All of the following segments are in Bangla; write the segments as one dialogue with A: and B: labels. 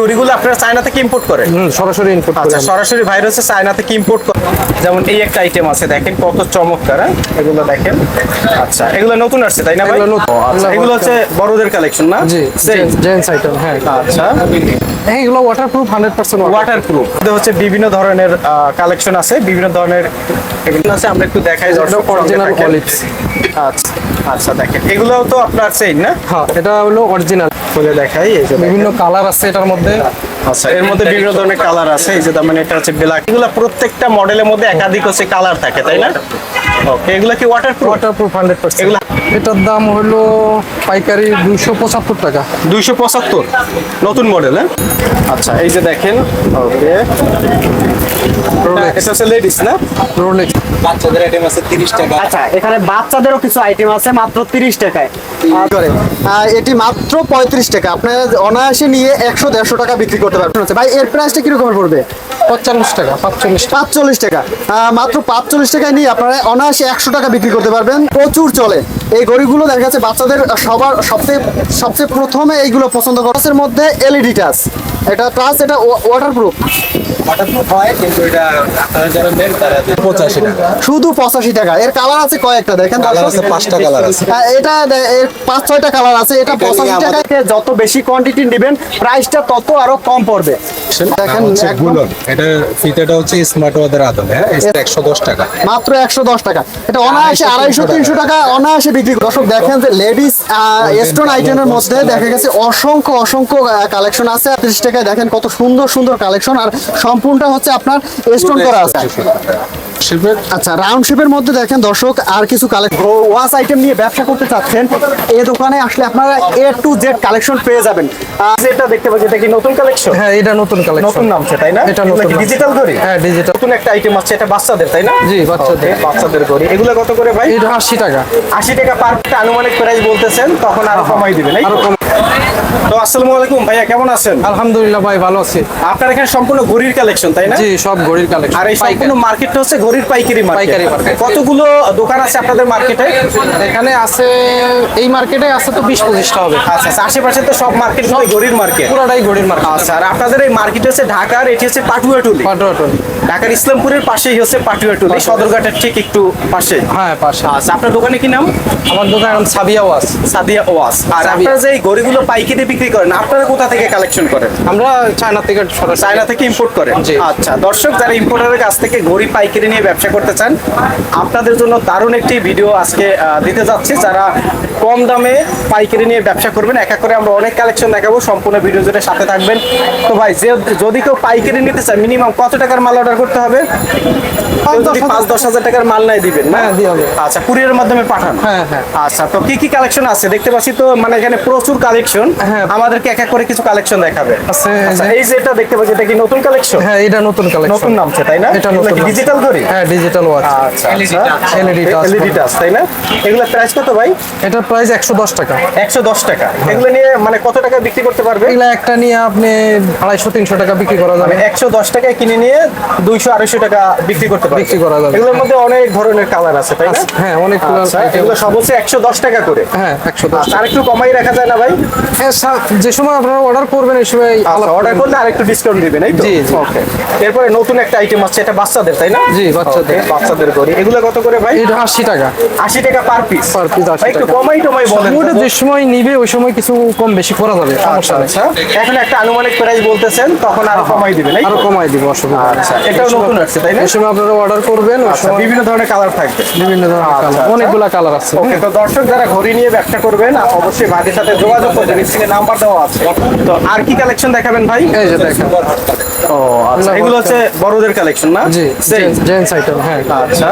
A: ঘড়িগুলো আপনারা চায়না থেকে ইম্পোর্ট করেন?
B: সরাসরি ইনপুট
A: আচ্ছা সরাসরি হচ্ছে চায়না থেকে ইম্পোর্ট করে যেমন এই একটা আইটেম আছে দেখেন কত চমৎকার হ্যাঁ? এগুলো দেখেন। আচ্ছা এগুলো নতুন আসছে তাই না ভাই?
B: এগুলো নতুন।
A: আচ্ছা, এগুলো হচ্ছে বড়দের কালেকশন না?
B: জি জেন্টস আইটেম হ্যাঁ।
A: আচ্ছা।
B: এইগুলো waterproof hundred percent
A: waterproof হচ্ছে বিভিন্ন ধরনের কালেকশন আছে বিভিন্ন ধরনের এগুলো আছে আমরা একটু দেখাই দর্শক
B: অরিজিনাল। অলিভস
A: আচ্ছা আচ্ছা দেখেন। এগুলোও তো আপনার সেইম না?
B: হ্যাঁ এটা হলো অরিজিনাল
A: খুলে দেখাই এই যে
B: বিভিন্ন কালার আছে এটার মধ্যে।
A: আচ্ছা এর মধ্যে বিভিন্ন ধরনের কালার আছে এই যে তার মানে এটা হচ্ছে ব্ল্যাক এগুলো প্রত্যেকটা মডেলের মধ্যে একাধিক হচ্ছে কালার থাকে তাই না? ওকে এগুলো কি waterproof
B: waterproof hundred percent
A: এগুলা-
B: এটার দাম হলো পাইকারি দুইশো পঁচাত্তর টাকা।
A: দুইশো পঁচাত্তর? নতুন মডেল হ্যাঁ? আচ্ছা এই যে দেখেন ওকে এটা হচ্ছে লেডিস না?
B: রোলেক্স
C: বাচ্চাদের আইটেম আছে তিরিশ টাকা।
D: আচ্ছা এখানে বাচ্চাদেরও কিছু আইটেম আছে মাত্র তিরিশ টাকায়।
E: করে? এটি মাত্র পঁয়ত্রিশ টাকা। আপনার অনায়াসে নিয়ে একশো দেড়শো টাকা বিক্রি করতে পারবেন। আচ্ছা, ভাই এর প্রাইসটা কীরকম পড়বে?
B: পঁয়তাল্লিশ টাকা, পাঁচচল্লিশ টাকা।
E: পাঁচচল্লিশ টাকা। মাত্র পাঁচচল্লিশ টাকায় নিয়ে আপনারা অনায়াসে একশো টাকা বিক্রি করতে পারবেন। প্রচুর চলে। এই গড়িগুলো দেখা যাচ্ছে বাচ্চাদের সবার সবচেয়ে সবচেয়ে প্রথমে এইগুলো পছন্দ করার মধ্যে এলইডি টাচ এটা টাচ এটা ওয়াটারপ্রুফ
C: ওয়াটারপ্রুফ হয় কিন্তু এটা আপনারা যারা নেন তারা পঁচাশি টাকা।
E: শুধু পঁচাশি টাকা। এর কালার আছে কয়েকটা দেখেন
C: কালার
E: দর্শক।
C: আছে পাঁচটা কালার আছে।
E: হ্যাঁ, এটা এর পাঁচ ছয়টা কালার আছে। এটা
C: এটা
E: পঁচাশি
C: আমাদের-
D: যত বেশি কোয়ান্টিটি নেবেন প্রাইসটা তত আরও কম পড়বে।
E: দেখেন
C: গুলন। এটা ফিতেটা হচ্ছে স্মার্ট ওয়াদের আদলে হ্যাঁ? একশো দশ টাকা।
E: মাত্র একশো দশ টাকা। এটা অনায়াসে আড়াইশো তিনশো টাকা অনায়াসে বিক্রি করে। দর্শক দেখেন যে লেডিস স্টোন আইটেমের মধ্যে দেখা গেছে অসংখ্য অসংখ্য কালেকশন আছে। ত্রিশ টাকায় দেখেন কত সুন্দর সুন্দর কালেকশন আর সম্পূর্ণটা হচ্ছে আপনার স্টোন করা আছে। আচ্ছা রাউন্ড শেপের মধ্যে দেখেন দর্শক আর কিছু কালেকশন
D: ওয়াশ আইটেম নিয়ে ব্যবসা করতে চাচ্ছেন এই দোকানে আসলে আপনারা এ টু জেড কালেকশন পেয়ে যাবেন।
A: যেটা দেখতে পাচ্ছি এটা কি নতুন কালেকশন
B: হ্যাঁ এটা নতুন কালেকশন
A: নতুন নামছে তাই না?
B: এটা নতুন নাম।
A: ডিজিটাল ঘড়ি?
B: হ্যাঁ ডিজিটাল
A: নতুন একটা আইটেম আছে এটা বাচ্চাদের তাই না?
B: জি, বাচ্চাদের।
A: বাচ্চাদের ঘড়ি। এগুলো কত করে ভাই?
B: এটা আশি টাকা।
A: আশি টাকা পার আনুমানিক প্রাইস বলতেছেন তখন আরও কমাই দিবেন আরও তো আসসালামু আলাইকুম ভাইয়া কেমন আছেন?
B: আলহামদুলিল্লাহ ভাই ভালো আছি।
A: আপনার এখানে সম্পূর্ণ ঘড়ির কালেকশন তাই না?
B: জি সব ঘড়ির কালেকশন
A: আর এই সম্পূর্ণ মার্কেটটা হচ্ছে ঘড়ির পাইকারি মার্কেট
B: পাইকারি market।
A: কতগুলো দোকান আছে আপনাদের মার্কেটে
B: এখানে আছে এই মার্কেটে আছে তো বিশ পঁচিশটা হবে।
A: আচ্ছা আচ্ছা আশেপাশে তো সব মার্কেট ঘড়ির মার্কেট
B: পুরাটাই ঘড়ির মার্কেট
A: আচ্ছা আর আপনাদের এই মার্কেট হচ্ছে ঢাকার এটি হচ্ছে পাটুয়াটুলি
B: পাটোয়াটন
A: ঢাকার ইসলামপুরের পাশেই হচ্ছে পাটুয়াটুলি সদরঘাটের ঠিক একটু পাশে।
B: হ্যাঁ পাশে।
A: আচ্ছা আপনার দোকানে কি নাম?
B: আমার দোকান নাম সাবিয়া ওয়াস।
A: সাদিয়া ওয়াস। আর
B: সাদিয়া।
A: আপনারা যে এই ঘড়িগুলো পাইকারি বিক্রি করেন। আপনারা কোথা থেকে কালেকশন করেন?
B: আমরা চায়না থেকে
A: চায়না থেকে ইম্পোর্ট করেন। আচ্ছা দর্শক যারা ইম্পোর্টারের কাছ থেকে ঘড়ি পাইকারি নিয়ে ব্যবসা করতে চান আপনাদের জন্য দারুণ একটি ভিডিও আজকে দিতে যাচ্ছি। যারা কম দামে পাইকারি নিয়ে ব্যবসা করবেন এক এক করে আমরা অনেক কালেকশন দেখাবো। সম্পূর্ণ ভিডিও জুড়ে সাথে থাকবেন। তো ভাই যে যদি কেউ পাইকারি নিতে চায় মিনিমাম কত টাকার মাল অর্ডার করতে হবে? পাঁচ দশ হাজার। টাকার মাল নাই দিবেন না?
B: হ্যাঁ।
A: আচ্ছা কুরিয়ারের মাধ্যমে পাঠান।
B: হ্যাঁ, হ্যাঁ।
A: আচ্ছা তো কি কি কালেকশন আছে? দেখতে পাচ্ছি তো মানে এখানে প্রচুর কালেকশন
B: হ্যাঁ।
A: আমাদেরকে এক এক করে কিছু কালেকশন দেখাবে।
B: আছে, এই
A: আচ্ছা
B: যে-
A: এটা দেখতে পাচ্ছি এটা কি নতুন কালেকশন
B: হ্যাঁ এটা নতুন কালেকশন
A: নতুন নামছে তাই না?
B: এটা নতুন
A: ডিজিটাল ঘড়ি?
B: হ্যাঁ ডিজিটাল ওয়াচ
A: আচ্ছা
B: LED touch
A: এলইডি টাচ তাই না? এগুলো প্রাইস কত ভাই?
B: এটার প্রাইস একশো দশ টাকা।
A: একশো দশ টাকা। এগুলো নিয়ে মানে কত টাকা বিক্রি করতে পারবে?
B: এগুলা একটা নিয়ে আপনি আড়াইশো তিনশো টাকা বিক্রি করা যাবে।
A: একশো দশ টাকায় কিনে নিয়ে দুইশো আড়াইশো টাকা বিক্রি করতে পারবে।
B: বিক্রি করা যাবে।
A: এগুলোর মধ্যে অনেক ধরনের কালার আছে তাই না?
B: হ্যাঁ অনেকগুলো
A: আচ্ছা,
B: item
A: এগুলো সব হচ্ছে একশো দশ টাকা করে।
B: হ্যাঁ একশো দশ
A: আচ্ছা, আর একটু কমাই রাখা যায় না ভাই?
B: যে সময় আপনারা অর্ডার করবেন এই সময়
A: অর্ডার করলে আরেকটু ডিসকাউন্ট দিবেন এই তো?
B: জি।
A: ওকে এরপরে নতুন একটা আইটেম আছে এটা বাচ্চাদের তাই না?
B: জি, বাচ্চাদের।
A: বাচ্চাদের ঘড়ি। এগুলো কত করে ভাই?
B: এটা আশি টাকা।
A: আশি টাকা পার পিস
B: Per piece 80
A: একটু কমাই টমাই বলেন
B: ওটা যে সময় নিবে ওই সময় কিছু কম বেশি করা যাবে সমস্যা নেই।
A: আচ্ছা। এখন একটা আনুমানিক প্রাইস বলতেছেন তখন আরও কমাই দিবেন এই তো?
B: আরও কমাই দিব অসুবিধা
A: আচ্ছা এটাও নতুন আসছে তাই না?
B: ওই সময় আপনারা অর্ডার করবেন
A: আচ্ছা বিভিন্ন ধরনের কালার থাকবে।
B: বিভিন্ন ধরনের
A: আচ্ছা,
B: কালার
A: আচ্ছা।
B: অনেকগুলা কালার আছে।
A: ওকে তো দর্শক যারা ঘড়ি নিয়ে ব্যবসা করবেন অবশ্যই ভাইদের সাথে যোগাযোগ নাম্বার দেওয়া আছে। তো আর কি কালেকশন দেখাবেন ভাই?
B: এই যে দেখেন।
A: ও আচ্ছা। এগুলো হচ্ছে বড়দের কালেকশন না?
B: জি? জেন্টস আইটেম হ্যাঁ।
A: আচ্ছা।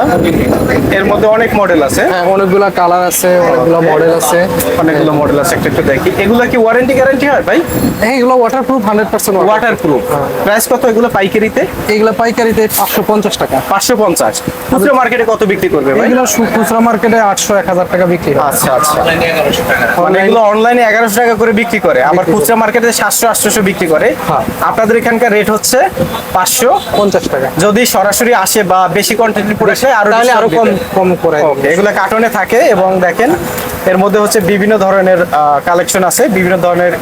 A: এর মধ্যে অনেক মডেল আছে।
B: হ্যাঁ অনেকগুলা কালার আছে অনেকগুলা মডেল আছে।
A: অনেকগুলো মডেল আছে একটু একটু দেখি। এগুলো কি ওয়ারেন্টি গ্যারান্টি হয় ভাই?
B: হ্যাঁ এগুলো waterproof hundred percent
A: waterproof price কত এগুলো পাইকারিতে?
B: এগুলো পাইকারিতে পাঁচশো পঞ্চাশ টাকা।
A: পাঁচশো পঞ্চাশ। খুচরো মার্কেটে কত বিক্রি করবে ভাই?
B: এগুলো খুচরা মার্কেটে আটশো এক হাজার টাকা বিক্রি হয়।
A: আচ্ছা আচ্ছা। মানে এগুলো অনলাইনে এগারোশো টাকা করে বিক্রি করে। আবার খুচরা মার্কেটে সাতশো আটশো বিক্রি করে।
B: হ্যাঁ।
A: আপনাদের এখানকার রেট হচ্ছে পাঁচশো।
B: পঞ্চাশ টাকা।
A: যদি সরাসরি আসে বা বেশি কোয়ান্টিটি পড়ে আসে আরও
B: তাহলে আরও কম কম করে
A: এগুলো কার্টনে থাকে এবং দেখেন এর মধ্যে হচ্ছে বিভিন্ন ধরনের কালেকশন আছে বিভিন্ন ধরনের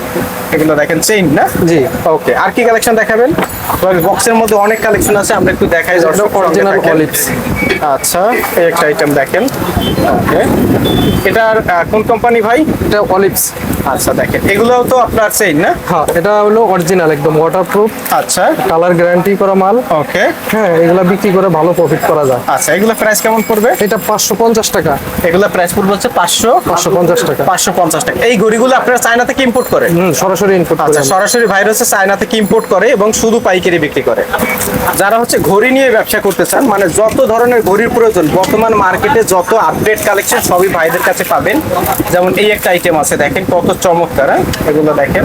A: এগুলো দেখেন চেইন না?
B: জি।
A: ওকে আর কি কালেকশন দেখাবেন? বক্সের মধ্যে অনেক কালেকশন আছে আমরা একটু দেখাই দর্শক থাকেন।
B: olives।
A: আচ্ছা এই একটা আইটেম দেখেন। ওকে এটার কোন কোম্পানি ভাই?
B: এটা অলিভস
A: আচ্ছা দেখেন এগুলোও তো আপনার চেইন না?
B: হ্যাঁ এটা হলো অরিজিনাল একদম ওয়াটারপ্রুফ
A: আচ্ছা।
B: কালার গ্যারান্টি করা মাল।
A: ওকে
B: হ্যাঁ এগুলো বিক্রি করে ভালো প্রফিট করা যায়।
A: আচ্ছা এগুলো প্রাইস কেমন পড়বে?
B: এটা পাঁচশো পঞ্চাশ টাকা।
A: এগুলো প্রাইস পড়বে হচ্ছে পাঁচশো
B: পাঁচশো পঞ্চাশ টাকা।
A: পাঁচশো পঞ্চাশ টাকা। এই ঘড়িগুলো আপনারা চায়না থেকে ইম্পোর্ট করে?
B: হুম সরাসরি ইনপুট
A: আচ্ছা সরাসরি ভাইরাস হচ্ছে চায়না থেকে ইম্পোর্ট করে এবং শুধু পাইকারি বিক্রি করে? যারা হচ্ছে ঘড়ি নিয়ে ব্যবসা করতে চান মানে যত ধরনের ঘড়ির প্রয়োজন বর্তমান মার্কেটে যত আপডেট কালেকশন সবই ভাইদের কাছে পাবেন। যেমন এই একটা আইটেম আছে দেখেন কত চমৎকার হ্যাঁ? এগুলো দেখেন।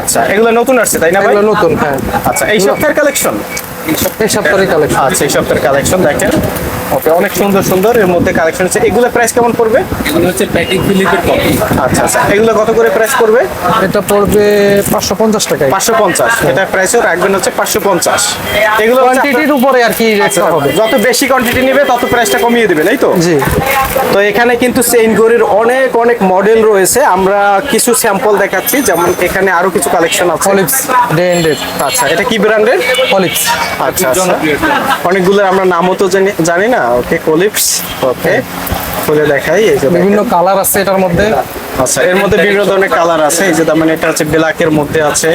A: আচ্ছা এগুলো নতুন আসছে তাই না ভাই?
B: নতুন হ্যাঁ।
A: আচ্ছা এই সপ্তাহের কালেকশন
B: এই সপ্তাহের কালেকশন
A: আচ্ছা এই সপ্তাহের কালেকশন দেখেন। ওকে অনেক সুন্দর সুন্দর। এর মধ্যে কালেকশন আছে এগুলো প্রাইস কেমন পড়বে?
C: এগুলো হচ্ছে প্যাটিক ফিলিপের কপি
A: আচ্ছা আচ্ছা। এগুলো কত করে প্রাইস পড়বে?
B: এটা পড়বে পাঁচশো পঞ্চাশ টাকায়।
A: পাঁচশো পঞ্চাশ। এটা প্রাইসও রাখবেন হচ্ছে পাঁচশো পঞ্চাশ। এগুলো হচ্ছে
B: কোয়ান্টিটির উপরে আর কি রেটটা
A: আচ্ছা,
B: হবে।
A: যত বেশি কোয়ান্টিটি নেবে তত প্রাইসটা কমিয়ে দেবেন এই তো?
B: জি।
A: তো এখানে কিন্তু চেইন ঘড়ির অনেক অনেক মডেল রয়েছে। আমরা কিছু স্যাম্পল দেখাচ্ছি। যেমন এখানে আরও কিছু কালেকশন আছে।
B: অলিভস ডে
A: আচ্ছা এটা কি ব্র্যান্ডের
B: অলিভস
A: আচ্ছা আচ্ছা। অনেকগুলো আমরা নামও তো জানি জানি না। ওকে কলিপস ওকে খুলে দেখাই এই যে
B: বিভিন্ন কালার আছে এটার মধ্যে।
A: আচ্ছা এর মধ্যে বিভিন্ন ধরনের কালার আছে এই যে তার মানে এটা আছে ব্ল্যাকের মধ্যে আছে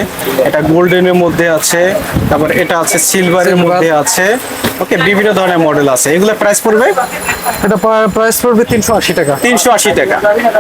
A: এটা গোল্ডেনের মধ্যে আছে তারপর এটা আছে সিলভারের মধ্যে আছে। ওকে বিভিন্ন ধরনের মডেল আছে। এগুলো প্রাইস পড়বে?
B: এটা প্রাইস পড়বে তিনশো আশি টাকা।
A: তিনশো আশি টাকা।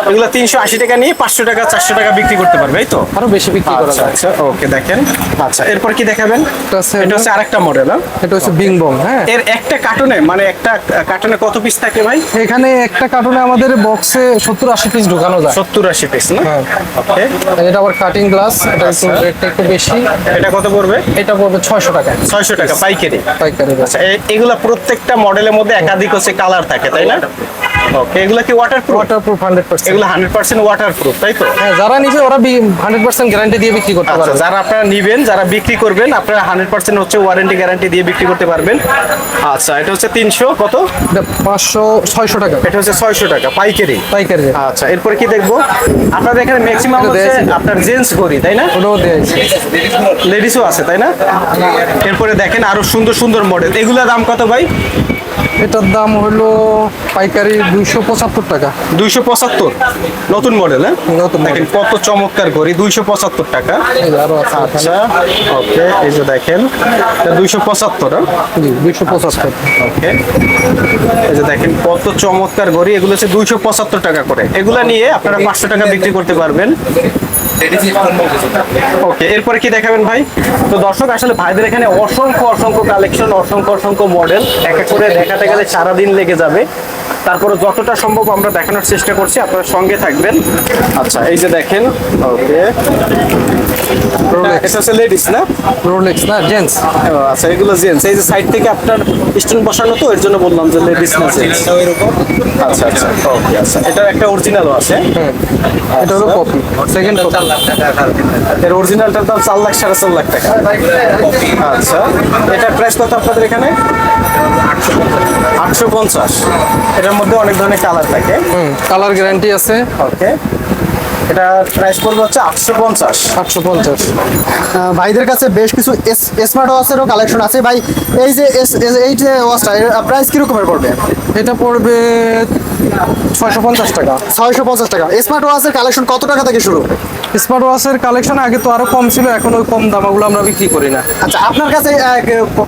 A: এগুলো তিনশো আশি টাকা নিয়ে পাঁচশো টাকা চারশো টাকা বিক্রি করতে পারবে এই তো?
B: আরও বেশি বিক্রি করা
A: আচ্ছা আচ্ছা ওকে দেখেন। আচ্ছা এরপর কি দেখাবেন?
B: এটা
A: এটা হচ্ছে আরেকটা মডেল
B: এটা হচ্ছে বিং বং হ্যাঁ?
A: এর একটা কার্টুনে মানে একটা কার্টুনে কত পিস থাকে ভাই?
B: এখানে একটা কার্টুনে আমাদের বক্সে সত্তর আশি পিস ঢোকানো যায়।
A: সত্তর আশি পিস না?
B: হ্যাঁ।
A: ওকে
B: এটা আবার কাটিং গ্লাস এটা একটু। রেটটা একটু বেশি।
A: এটা কত পড়বে?
B: এটা পড়বে ছয়শো টাকা।
A: ছয়শো টাকা পাইকারি।
B: পাইকারি
A: আচ্ছা এগুলা প্রত্যেকটা মডেলের মধ্যে একাধিক হচ্ছে কালার থাকে তাই না? ওকে এগুলা কি waterproof
B: waterproof hundred percent
A: এগুলো হান্ড্রেড পার্সেন্ট ওয়াটার প্রুফ তাই তো?
B: হ্যাঁ যারা নিবে ওরা হান্ড্রেড পার্সেন্ট গ্যারান্টি দিয়ে বিক্রি করতে
A: আচ্ছা
B: পারবে।
A: যারা আপনারা নিবেন যারা বিক্রি করবেন আপনারা হান্ড্রেড পার্সেন্ট হচ্ছে ওয়ারেন্টি গ্যারান্টি দিয়ে বিক্রি করতে পারবেন। আচ্ছা এটা হচ্ছে তিনশো কত?
B: এটা পাঁচশো ছয়শো টাকা।
A: এটা হচ্ছে ছয়শো টাকা পাইকারি।
B: পাইকারি।
A: আচ্ছা এরপরে কি দেখব? আপনাদের এখানে ম্যাক্সিমাম হচ্ছে আপনার জেন্টস ঘড়ি তাই না?
B: ওটাও দিয়েছে
A: লেডিসও আছে তাই না? এরপরে দেখেন আরও সুন্দর সুন্দর মডেল এগুলা দাম কত ভাই?
B: এটার দাম হলো পাইকারি দুইশো পঁচাত্তর টাকা।
A: দুইশো পঁচাত্তর? নতুন মডেল হ্যাঁ?
B: নতুন
A: দেখেন কত চমৎকার ঘড়ি দুইশো পঁচাত্তর টাকা। আচ্ছা ওকে এই যে দেখেন দুইশো পঁচাত্তর
B: জি দুইশো পঁচাত্তর।
A: ওকে এই যে দেখেন কত চমৎকার ঘড়ি এগুলো হচ্ছে দুইশো পঁচাত্তর টাকা করে। এগুলা নিয়ে আপনারা পাঁচশো টাকা বিক্রি করতে পারবেন। ওকে এরপরে কি দেখাবেন ভাই? তো দর্শক আসলে ভাইদের এখানে অসংখ্য অসংখ্য কালেকশন অসংখ্য অসংখ্য মডেল এক এক করে দেখাতে গেলে সারাদিন লেগে যাবে। তারপরে যতটা সম্ভব আমরা দেখানোর চেষ্টা করছি আপনারা সঙ্গে থাকবেন। আচ্ছা এই যে দেখেন ওকে। এটা হচ্ছে লেডিস না?
B: রোলেক্স না জেন্টস
A: আচ্ছা এগুলো জেন্টস এই যে সাইড থেকে আপনার স্টোন বসানো তো এর জন্য বললাম যে লেডিস না জেন্টস আচ্ছা আচ্ছা ওকে আচ্ছা। এটার একটা অরিজিনালও আছে।
B: এটা হলো কপি সেকেন্ড কপি
A: এর অরিজিনালটার দাম চার লাখ সাড়ে চার লাখ টাকা। আচ্ছা এটার প্রাইস কত আপনাদের এখানে? আটশো পঞ্চাশ। এটার মধ্যে অনেক ধরনের কালার থাকে।
B: হুম কালার গ্যারান্টি আছে।
A: ওকে এটা প্রাইস পড়বে হচ্ছে আটশো পঞ্চাশ।
B: আটশো পঞ্চাশ।
E: ভাইদের কাছে বেশ কিছু স্মার্ট ওয়াচেরও কালেকশন আছে। ভাই এই যে এস- এস- এই যে ওয়াচটা প্রাইস কিরকমের পড়বে?
B: এটা পড়বে ছয়শো পঞ্চাশ টাকা।
E: ছয়শো পঞ্চাশ টাকা। স্মার্ট ওয়াচের কালেকশন কত টাকা থেকে শুরু?
B: স্মার্ট ওয়াচের কালেকশন আগে তো আরও কম ছিল এখন ওই কম দামাগুলো আমরা বিক্রি করি না।
E: আচ্ছা আপনার কাছে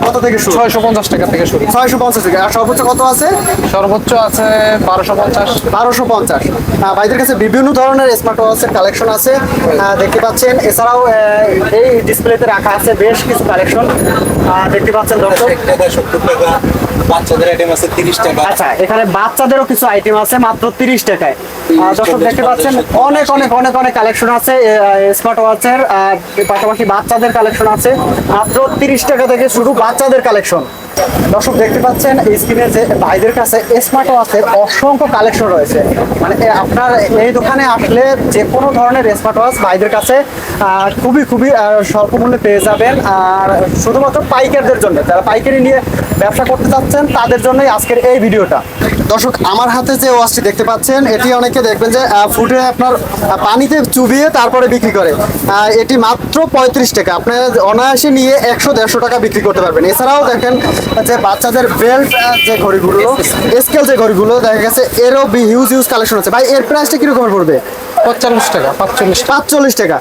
E: কত থেকে শুরু?
B: ছয়শো পঞ্চাশ টাকা থেকে শুরু।
E: ছয়শো পঞ্চাশ আর সর্বোচ্চ কত আছে?
B: সর্বোচ্চ আছে বারোশো পঞ্চাশ।
E: বারোশো পঞ্চাশ। ভাইদের কাছে বিভিন্ন ধরনের স্মার্ট ওয়াচের কালেকশন আছে। দেখতে পাচ্ছেন এছাড়াও এই ডিসপ্লেতে রাখা আছে বেশ কিছু কালেকশন দেখতে পাচ্ছেন দর্শক।
C: টাকা বাচ্চাদের আইটেম আছে তিরিশ টাকা।
E: আচ্ছা এখানে বাচ্চাদেরও কিছু আইটেম আছে মাত্র তিরিশ টাকায়। আহ, দর্শক দেখতে পাচ্ছেন অনেক অনেক অনেক অনেক কালেকশন আছে স্মার্ট ওয়াচের পাশাপাশি বাচ্চাদের কালেকশন আছে মাত্র তিরিশ টাকা থেকে শুরু বাচ্চাদের কালেকশন দর্শক দেখতে পাচ্ছেন, এই স্ক্রিনে যে ভাইদের কাছে স্মার্ট ওয়াচের অসংখ্য কালেকশন রয়েছে। মানে আপনার এই দোকানে আসলে যে কোনো ধরনের স্মার্ট ওয়াচ ভাইদের কাছে খুবই খুবই স্বল্প মূল্যে পেয়ে যাবেন। আর শুধুমাত্র পাইকারদের জন্য, যারা পাইকারি নিয়ে ব্যবসা করতে চাচ্ছেন, তাদের জন্যই আজকের এই ভিডিওটা। দর্শক আমার হাতে যে ওয়াচটি দেখতে পাচ্ছেন এটি অনেকে দেখবেন যে ফুটে আপনার পানিতে চুবিয়ে তারপরে বিক্রি করে। এটি মাত্র পঁয়ত্রিশ টাকা। আপনারা অনায়াসে নিয়ে একশো দেড়শো টাকা বিক্রি করতে পারবেন। এছাড়াও দেখেন যে বাচ্চাদের বেল্ট যে ঘড়িগুলো স্কেল যে ঘড়িগুলো দেখা গেছে এরও হিউজ হিউজ কালেকশন আছে। ভাই এর প্রাইসটা কিরকমের পড়বে?
B: পঁয়তাল্লিশ টাকা পাঁচচল্লিশ
E: পাঁচচল্লিশ টাকা।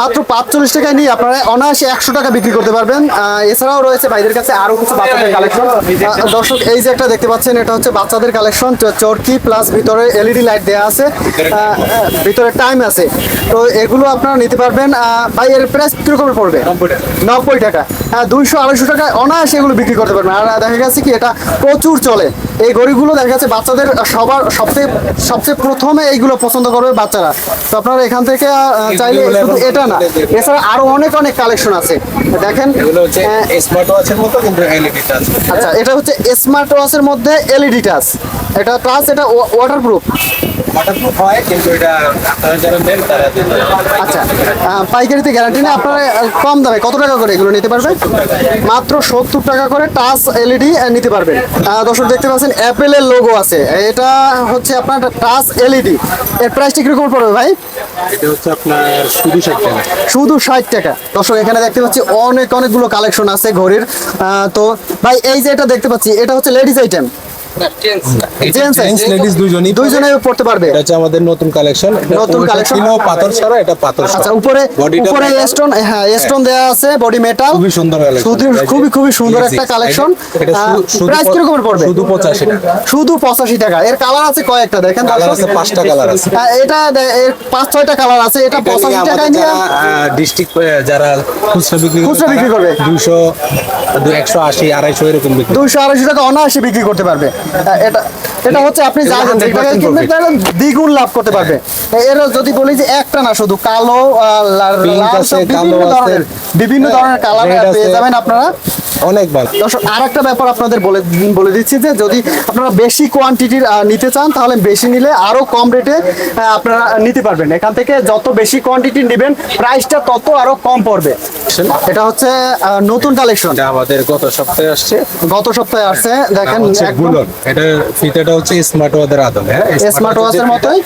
E: মাত্র পাঁচচল্লিশ টাকায় নিয়ে আপনারা অনায়াসে একশো টাকা বিক্রি করতে পারবেন। এছাড়াও রয়েছে ভাইদের কাছে আরও কিছু বাচ্চাদের কালেকশন দর্শক এই যে একটা দেখতে পাচ্ছেন এটা হচ্ছে বাচ্চাদের কালেকশন চরকি প্লাস ভিতরে এলইডি লাইট দেওয়া আছে। ভিতরে টাইম আছে। তো এগুলো আপনারা নিতে পারবেন ভাই এর প্রাইস কিরকমের পড়বে? নব্বই টাকা। হ্যাঁ দুইশো আড়াইশো টাকায় অনায়াসে এগুলো বিক্রি করতে পারবেন। আর দেখা গেছে কি এটা প্রচুর চলে। এই ঘড়িগুলো দেখা যাচ্ছে বাচ্চাদের সবার সবচেয়ে সবচেয়ে প্রথমে এইগুলো পছন্দ করবে বাচ্চারা। তো আপনারা এখান থেকে চাইলে শুধু এটা না এছাড়া আরও অনেক অনেক কালেকশন আছে। দেখেন
C: এগুলো হচ্ছে
E: আহ,
C: স্মার্ট ওয়াচের মতো কিন্তু এলইডি টাচ
E: আচ্ছা এটা হচ্ছে স্মার্ট ওয়াচের মধ্যে এলইডি টাচ এটা টাচ এটা ওয়াটারপ্রুফ
C: ওয়াটারপ্রুফ হয় কিন্তু এটা আপনারা যারা নেন তারা
E: আচ্ছা পাইকারিতে গ্যারান্টি নেই আপনারা কম দামে কত টাকা করে এগুলো নিতে পারবেন? মাত্র সত্তর টাকা করে টাচ এলইডি নিতে পারবেন। দর্শক দেখতে পাচ্ছেন অ্যাপেলের লোগো আছে। এটা হচ্ছে আপনার টাচ এলইডি এর প্রাইসটা কীরকম পড়বে ভাই?
C: এটা হচ্ছে আপনার শুধু ষাট টাকা।
E: শুধু ষাট টাকা। দর্শক এখানে দেখতে পাচ্ছি অনেক অনেকগুলো কালেকশন আছে ঘড়ির। তো ভাই এই যে এটা দেখতে পাচ্ছি এটা হচ্ছে ladies item gents
C: gents ladies দুজনই
E: দুইজনে পড়তে পারবে।
C: এটা হচ্ছে আমাদের নতুন কালেকশন
E: নতুন collection?
C: ছিল পাথর ছাড়া এটা পাথর
E: আচ্ছা উপরে উপরে স্টোন হ্যাঁ স্টোন দেওয়া আছে বডি মেটাল
C: খুবই সুন্দর collection।
E: খুবই খুবই খুবই সুন্দর একটা কালেকশন
C: এটা শু- শুধু
E: প্রাইস
C: প-
E: কিরকমের পড়বে?
C: শুধু 85 টাকা।
E: শুধু পঁচাশি টাকা। এর কালার আছে কয়েকটা দেখেন।
C: কালার আছে পাঁচটা কালার আছে।
E: হ্যাঁ, এটা এর পাঁচ ছয়টা কালার আছে। এটা
C: নিয়ে ডিস্ট্রিক্ট যারা খুচরা বিক্রি করে
E: খুচরা বিক্রি করবে।
C: দুশো একশো আশি আড়াইশো এরকম বিক্রি
E: দুইশো আড়াইশো টাকা অনায়াসে বিক্রি করতে পারবে। এটা এটা হচ্ছে আপনি যা
C: এগুলো
E: যে
C: 100%
E: টাকায় কিনবেন তাহলে দ্বিগুণ লাভ করতে পারবে। এর যদি বলি যে একটা না শুধু কালো বিভিন্ন ধরনের কালার পেয়ে যাবেন আপনারা।
C: অনেক ভালো
E: দর্শক আর একটা ব্যাপার আপনাদের বলে বলে দিচ্ছি যে যদি আপনারা বেশি কোয়ান্টিটির নিতে চান তাহলে বেশি নিলে আরও কম রেটে আপনারা নিতে পারবেন। এখান থেকে যত বেশি কোয়ান্টিটি নেবেন প্রাইসটা তত আরও কম পড়বে। এটা হচ্ছে নতুন কালেকশন
C: আমাদের গত সপ্তাহে আসছে।
E: গত সপ্তাহে আসছে। দেখেন একদম
C: এটা ফিতেটা হচ্ছে স্মার্ট ওয়াচের আদলে হ্যাঁ?
E: স্মার্ট ওয়াচের মতোই?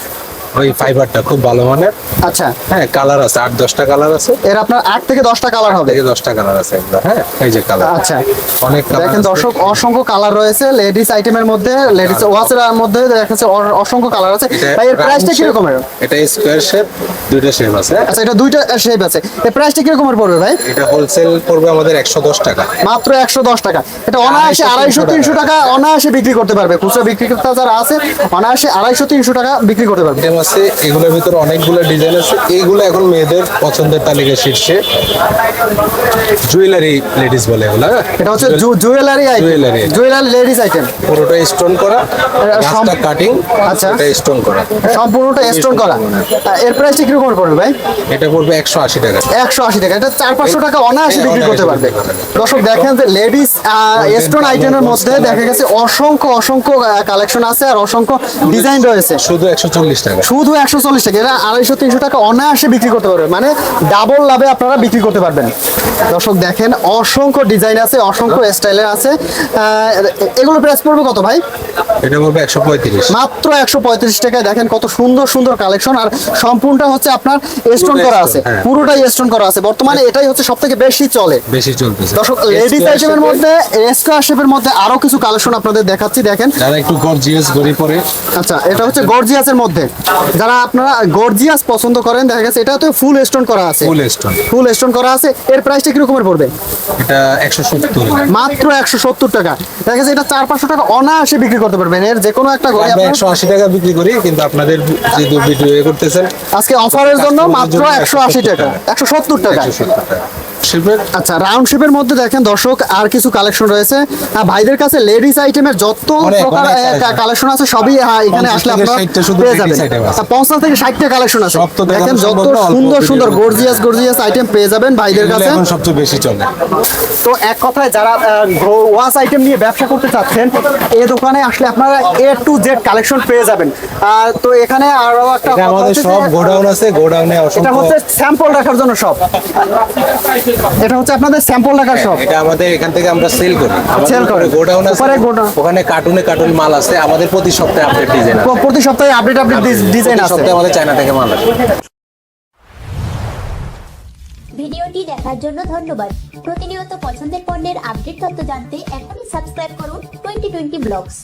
C: ওই ফাইবারটা খুব ভালো মানের।
E: আচ্ছা।
C: হ্যাঁ কালার আছে আট দশটা কালার আছে।
E: এর আপনার আট থেকে দশটা কালার হবে?
C: থেকে দশটা কালার আছে হ্যাঁ এই যে কালার
E: আচ্ছা।
C: অনেক
E: দেখেন দর্শক অসংখ্য কালার রয়েছে লেডিস আইটেমের মধ্যে লেডিস ওয়াচের মধ্যে দেখা যাচ্ছে অসংখ্য কালার আছে। ভাই এর প্রাইসটা কিরকমের?
C: এটা স্কোয়ার শেপ দুইটা শেপ আছে?
E: আচ্ছা এটা দুইটা শেপ আছে। এর প্রাইসটা কিরকমের পড়বে ভাই?
C: এটা হোলসেল পড়বে আমাদের একশো দশ টাকা।
E: মাত্র একশো দশ টাকা। এটা অনায়াসে আড়াইশো তিনশো টাকা। অনায়াসে বিক্রি করতে পারবে। খুচরা বিক্রেতা যারা আছে অনায়াসে আড়াইশো তিনশো টাকা বিক্রি করতে পারবে।
C: আছে এগুলোর ভিতরে অনেকগুলো ডিজাইন আছে। এইগুলো এখন মেয়েদের পছন্দের তালিকায় শীর্ষে। জুয়েলারি লেডিস বলে এগুলো হ্যাঁ?
E: এটা হচ্ছে jewellery item
C: Jewelry।
E: Jewellery ladies item
C: পুরোটা স্টোন করা গাছটা কাটিং
E: আচ্ছা।
C: এটা স্টোন করা।
E: সম্পূর্ণটা স্টোন করা। এর প্রাইসটা কীরকম পড়বে ভাই?
C: এটা পড়বে একশো আশি টাকা।
E: একশো আশি টাকা। এটা চার পাঁচশো টাকা অনায়াসে বিক্রি করতে পারবে।
C: বিক্রি করতে পারবে।
E: দর্শক দেখেন যে লেডিস স্টোন আইটেমের মধ্যে দেখা গেছে অসংখ্য অসংখ্য কালেকশন আছে আর অসংখ্য ডিজাইন রয়েছে।
C: শুধু একশো চল্লিশ টাকা।
E: শুধু একশো চল্লিশ টাকা এটা আড়াইশো, তিনশো টাকা অনায়াসে বিক্রি করতে পারবে। মানে ডাবল লাভে আপনারা বিক্রি করতে পারবেন। দর্শক দেখেন, অসংখ্য ডিজাইন আছে, অসংখ্য স্টাইলের আছে। এগুলো প্রাইস পড়বে কত ভাই?
C: এটা
E: মাত্র একশো পঁয়ত্রিশ টাকায় দেখেন কত সুন্দর সুন্দর কালেকশন। আর সম্পূর্ণটা হচ্ছে আপনার স্টোন করা আছে।
C: হ্যাঁ।
E: পুরোটাই স্টোন করা আছে। বর্তমানে এটাই হচ্ছে সব থেকে বেশি চলে।
C: বেশি চলতেছে।
E: দর্শক লেডিস আইটেমের মধ্যে স্কোয়ার শেপের মধ্যে আরও কিছু কালেকশন আপনাদের দেখাচ্ছি দেখেন।
C: যারা একটু গর্জিয়াস গড়ি পরে।
E: আচ্ছা এটা হচ্ছে গর্জিয়াসের মধ্যে। যারা আপনারা গর্জিয়াস পছন্দ করেন দেখা গেছে এটা তো ফুল স্টোন করা আছে।
C: ফুল স্টোন
E: ফুল স্টোন করা আছে। এর প্রাইসটা কিরকমের পড়বে?
C: এটা একশো সত্তর।
E: মাত্র একশো সত্তর টাকা। দেখা গেছে এটা চার পাঁচশো টাকা অনায়াসে বিক্রি করতে পারবেন এর যে কোনো একটা ঘড়ি
C: আমরা
E: আপনারা
C: একশো আশি টাকা বিক্রি করি কিন্তু আপনাদের যে ভিডিও করতেছেন
E: আজকে অফারের জন্য মাত্র
C: জন্য
E: একশো আশি টাকা। একশো সত্তর টাকা
C: একশো সত্তর টাকা। শিল্পের।
E: আচ্ছা রাউন্ড শেপের মধ্যে দেখেন দর্শক আর কিছু কালেকশন রয়েছে। ভাইদের কাছে লেডিস আইটেমের যত প্রকার কালেকশন আছে। সবই এখানে আসলে আপনারা
C: 60 শুধু
E: পেয়ে যাবেন। পঞ্চাশ থেকে ষাটটা কালেকশন আছে।
C: দেখেন
E: যত সুন্দর সুন্দর গর্জিয়াস গর্জিয়াস আইটেম পেয়ে যাবেন ভাইদের কাছে।
C: সবচেয়ে বেশি চলে।
E: তো এক কথায় যারা ওয়াশ আইটেম নিয়ে ব্যবসা করতে চাচ্ছেন এই দোকানে আসলে আপনারা এ টু জেড কালেকশন পেয়ে যাবেন। তো এখানে আরও একটা
C: আমাদের সব গোডাউন আছে গোডাউনে
E: এটা হচ্ছে স্যাম্পল রাখার জন্য সব। এটা হচ্ছে আপনাদের স্যাম্পল রাখার শপ
C: এটা আমাদের এখান থেকে আমরা সেল করি।
E: Sell করেন।
C: গোডাউন আছে
E: উপরে godown।
C: ওখানে কার্টুনে কার্টুন মাল আছে আমাদের প্রতি সপ্তাহে আপডেট ডিজাইন আছে।
E: প্রতি সপ্তাহে আপডেট আপডেট ডিজাইন আছে।
C: সপ্তাহে আমাদের চায়না থেকে মাল আসে।
F: ভিডিওটি দেখার জন্য ধন্যবাদ। প্রতিনিয়ত পছন্দের পণ্যের আপডেট তথ্য জানতে এখনই সাবস্ক্রাইব করুন টোয়েন্টি টোয়েন্টি ব্লগস।